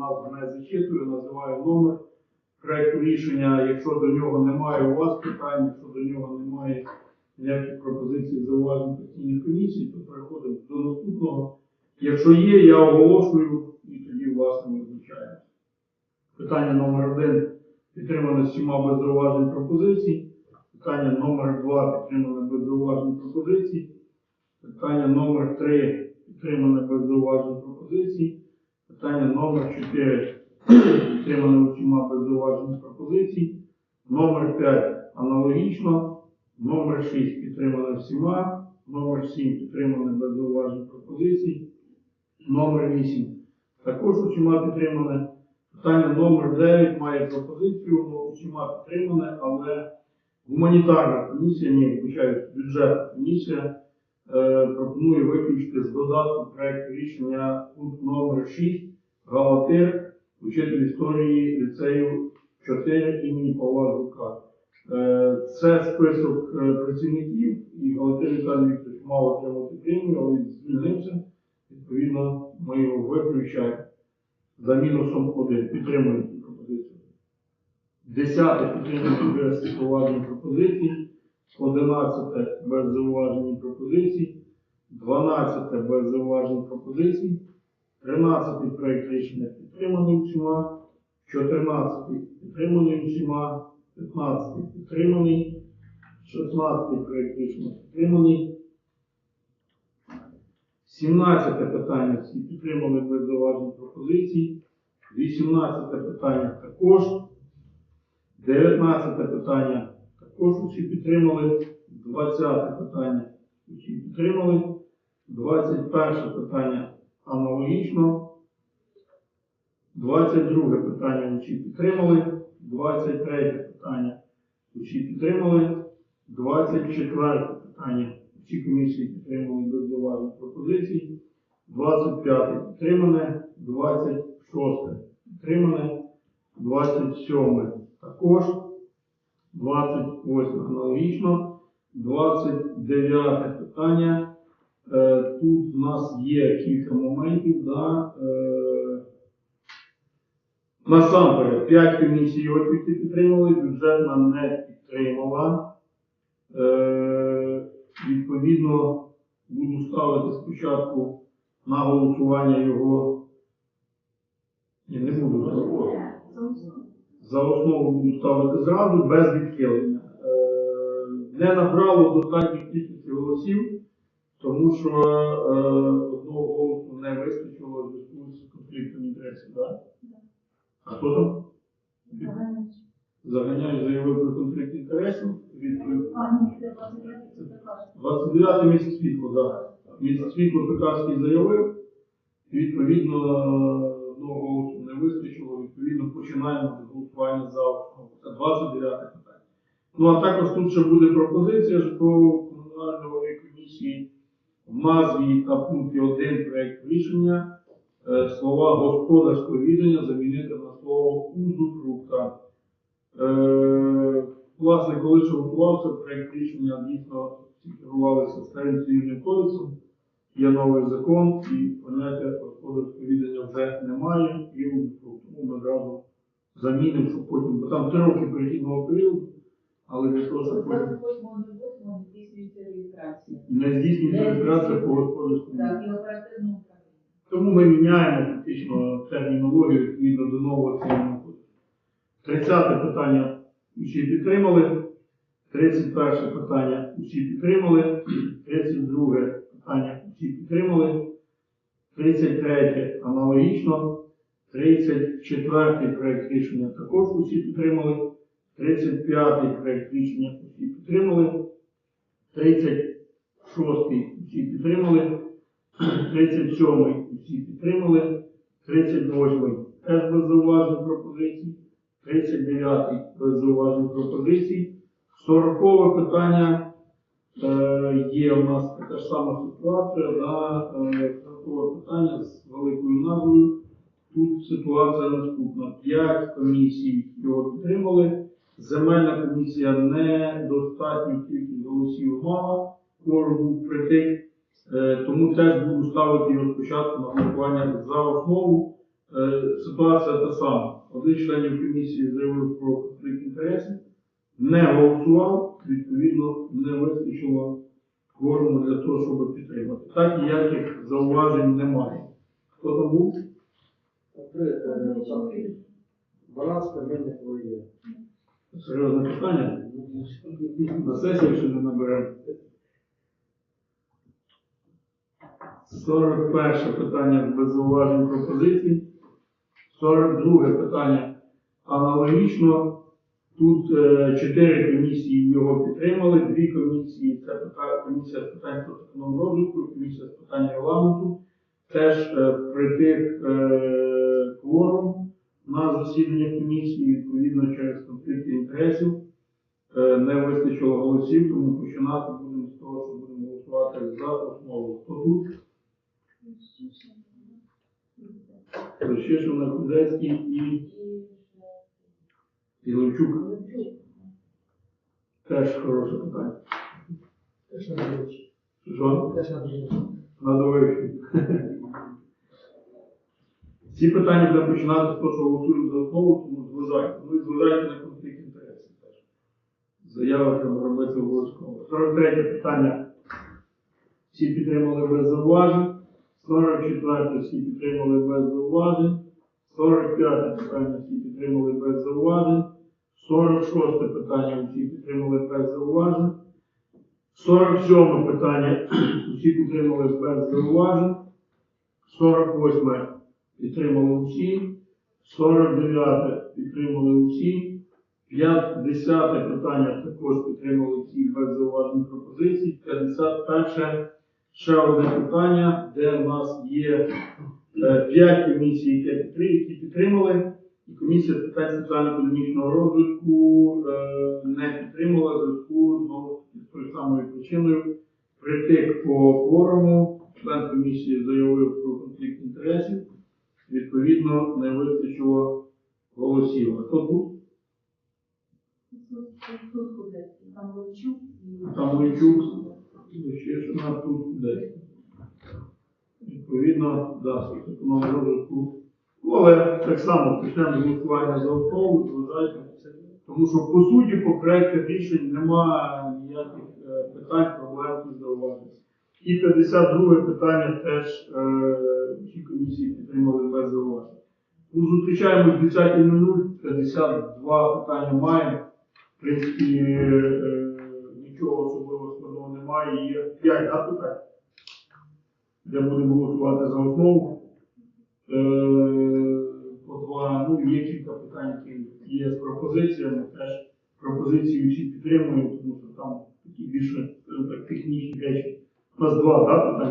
назву не зачитую, називаю номер проекту рішення. Якщо до нього немає у вас питань, якщо до нього немає ніяких пропозицій, зауважень постійних комісій, то переходимо до наступного. Якщо є, я оголошую і тоді, власне, визначаємо. Питання номер один підтримане всіма без зауважень пропозицій. Питання номер два підтримане без зауважень пропозицій. Питання номер три підтримане без зауважень пропозицій. Питання номер 4 підтримане усіма без пропозицій. Номер 5 аналогічно. Номер 6 підтримане всіма. Номер 7 підтримане без зауважень пропозицій. Номер 8 також усіма підтримане. Питання номер 9 має пропозицію, ну, усіма підтримане, але гуманітарна комісія, ні, вибачаю, бюджетна комісія е, пропонує виключити з додатку проекту рішення пункт номер 6 Галатир, учитель історії ліцею 4 імені Павла Жука. Е, Це список е, працівників, і Галатир Віталій Вікторович мав отримати премію, але він звільнився. Відповідно, ми його виключаємо за мінусом 1. Підтримуємо цю пропозицію. Десяте підтримуємо без зауважень пропозицій. Одинадцяте без зауважень пропозицій. Дванадцяте без зауважень пропозицій. Тринадцятий проект рішення підтриманий усіма. Чотирнадцятий підтриманий усіма. П'ятнадцятий підтриманий. Шістнадцятий проект рішення підтриманий. 17 питання всі підтримали без зауважень пропозицій. 18 питання також. 19 питання також усі підтримали. 20 питання усі підтримали. 21 питання аналогічно. 22 питання усі підтримали. 23 питання усі підтримали. 24 питання всі комісії підтримали без зауважень пропозицій. 25 підтримане, 26 підтримане, 27 також, 28 аналогічно, 29 питання. Е, Тут в нас є кілька моментів, да, е, Насамперед, 5 комісій тільки підтримали, бюджетна не підтримала. Е, відповідно, буду ставити спочатку на голосування його. Ні, не буду за основу. За основу буду ставити зразу без відхилення. Не набрало достатньої кількості голосів, тому що е, одного не вистачило в зв'язку з конфліктом інтересів. Да? А хто там? Заганяю, заявив про конфлікт інтересів. Відповідь. 29 місяць світло, так. Місяць світло Пекарський заявив, відповідно, одного голосу не вистачило, відповідно, починаємо з голосування за. Це 29 питання. Ну а також тут ще буде пропозиція житлово-комунальної комісії в назві та пункті 1 проєкту рішення е, слова господарського відання замінити на слово узуфрукта. Е, Власне, коли ще готувався проєкт рішення, дійсно керувалися старим цивільним кодексом, є новий закон і поняття господарського відання вже немає, і. Тому ми одразу замінимо, щоб потім, бо там три роки перехідного періоду, але того, щоб потім 28.08 здійснюється реєстрація. не здійснюється реєстрація по господарському. Так, і оперативно управління. Тому ми міняємо фактично термінологію відповідно до нового цивільного кодексу. 30 питання усі підтримали. 31 питання усі підтримали. 32 питання усі підтримали. 33 аналогічно. 34 проєкт рішення також усі підтримали. 35 проєкт рішення усі підтримали. 36-й усі підтримали. 37-й усі підтримали. 38-й теж без зауважень пропозицій. 39 без зауважень пропозицій. 40 питання е, є у нас така ж сама ситуація. Да, е, 40 питання з великою назвою. Тут ситуація наступна. 5 комісій його підтримали. Земельна комісія недостатню кількість голосів мала. Кворум був притик. Е, Тому теж буду ставити його спочатку на голосування за основу. Е, Ситуація та сама. Один членів комісії заявив про конфлікт інтересів, не голосував, відповідно, не вистачило кворуму для того, щоб підтримати. Так ніяких зауважень немає. Хто там був? Баланс певних є. Серйозне питання. На сесію ще не наберемо. 41 питання без зауважень пропозицій. 42 питання аналогічно. Тут е, чотири комісії його підтримали, дві комісії це комісія з питань соціального розвитку, комісія з питань регламенту. Теж е, притик е, кворум на засідання комісії, відповідно через конфлікти інтересів. Е, не вистачило голосів, тому починати будемо з того, що будемо голосувати за основу. Хто тут? Рощишина, Кудецький і Іловчук. Теж хороше питання. Теж на. Що? Теж на дивіться. Ці питання будемо починати з того, що голосуємо за основу, тому зважайте. Ну і зважайте на конфлікт інтересів теж. Заява треба робити обов'язково. 43 питання. Всі підтримали без зауважень. 44 всі підтримали без зауважень. 45 питання всі підтримали без зауважень. 46 питання всі підтримали без зауважень. 47 питання всі підтримали без зауважень. 48 підтримали усі. 49 підтримали усі. 50 питання також підтримали всі без зауважень пропозицій. 51 ще одне питання, де в нас є 5 комісій, які підтримали. І комісія питань соціально-економічного розвитку е, не підтримала зв'язку знову з тою самою причиною. Притик по форуму, член комісії заявив про конфлікт інтересів, відповідно, не вистачило голосів. А хто тут? Там Левчук. Там Левчук. Ще ж вона тут десь. Відповідно, да, соціального розвитку. Ну, але так само почнемо з голосування за основу, зважайте. Тому що по суті по проектах рішень немає ніяких е, питань, проблем і зауважень. І 52 питання теж е, всі комісії підтримали без зауважень. Ну, зустрічаємо з 10.00, 52 питання маємо. В принципі, е, нічого особливо складного немає. Є 5 да, питань, де будемо голосувати за основу. Е, по два, ну, є кілька питань, які є з пропозиціями. Теж пропозиції всі підтримуємо, тому що там такі більше так, технічні речі. У нас два питання.